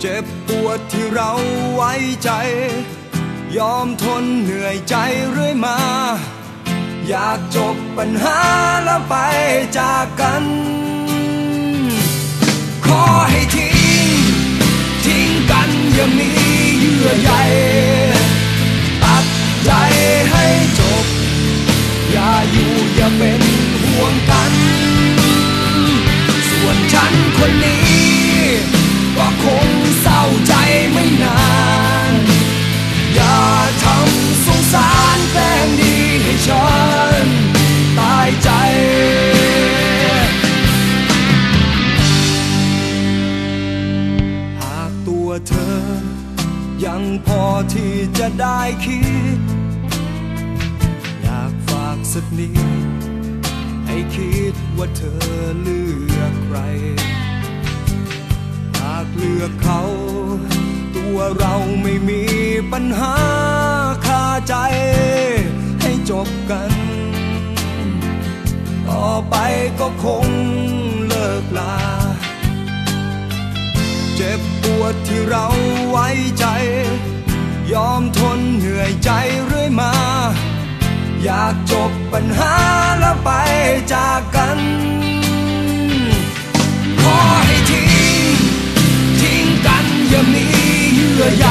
เจ็บปวดที่เราไว้ใจ ยอมทนเหนื่อยใจเรื่อยมา อยากจบปัญหาแล้วไปจากกัน ขอให้ทิ้ง ทิ้งกันอย่ามี ยังพอที่จะได้คิด อยากฝากสักนิด ให้คิดว่าเธอเลือกใคร หากเลือกเขา ตัวเราไม่มีปัญหาคาใจ ให้จบกัน ต่อไปก็คงเลิกลา เจ็บปวดที่เราไว้ากจบปัญหาแล้วไปจากกัน ขอให้ทิ้ง ทิ้งกันอย่ามีเยื่อใย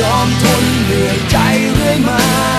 ยอมทนเหนื่อยใจเรื่อยมา